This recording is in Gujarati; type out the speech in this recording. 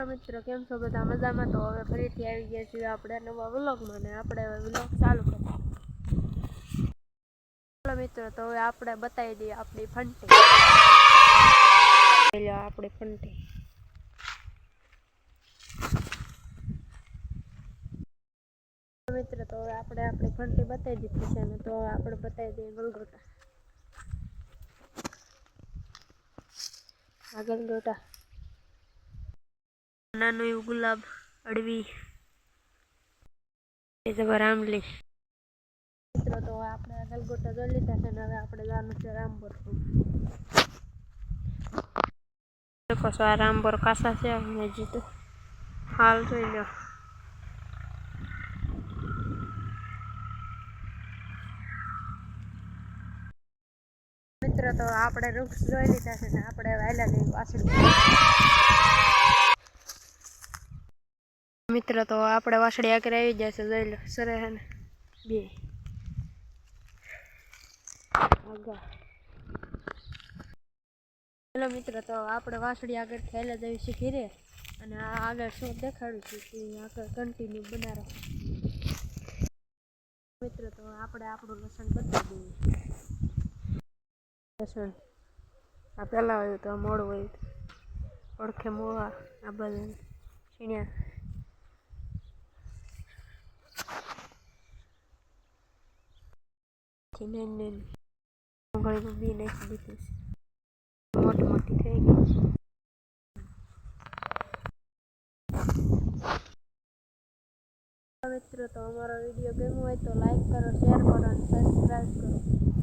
મિત્રો, કેમ છો બધા? મજામાં? તો હવે ફરીથી આવી ગયા છીએ આપણે નવા વ્લોગમાં ને આપણે હવે વ્લોગ ચાલુ કરીએ. મિત્રો, તો હવે આપણે બતાવી દઈએ આપણી ફંટી. આપણી ફંટી. મિત્રો, તો હવે આપણે આપણી ફંટી બતાવી દીધી છે ને, તો હવે આપણે બતાવી દઈએ ગલગોટા. આ ગલગોટા. નાનું એવું ગુલાબ અડવી. એ જબર રામલી મિત્રો તો આપણે ગલગોટા જોઈ લીધા છે ને હવે આપણે જવાનું છે રામપુર. દેખો છો આ રામપુર કાસા છે મેં જીતું. હાલ જોઈ લો. મિત્રો તો આપણે વૃક્ષ જોઈ લીધા છે ને આપણે વહેલા જઈ પાછળ. મિત્રો, તો આપણે વાસળી આગળ આવી જશે, જોઈ લો સરે ને. બે. હેલો મિત્રો, તો આપણે વાસળી આગળ થયેલા જઈએ શીખી ઘીરે અને આ આગળ શું દેખાડું છું કે આગળ કન્ટિન્યુ બનાવો મિત્રો, તો આપણે આપણું લસણ બતાવી દઈએ. લસણ. આ પહેલાં હોય તો મોડું હોય. ઓળખે મોવા આ બધા છીણ્યા છીને ને ઘણી બી નાખી દીધી છે. મોટી મોટી થઈ ગઈ છે. મિત્રો, તો અમારો વીડિયો ગમ્યો હોય તો લાઈક કરો શેર કરો.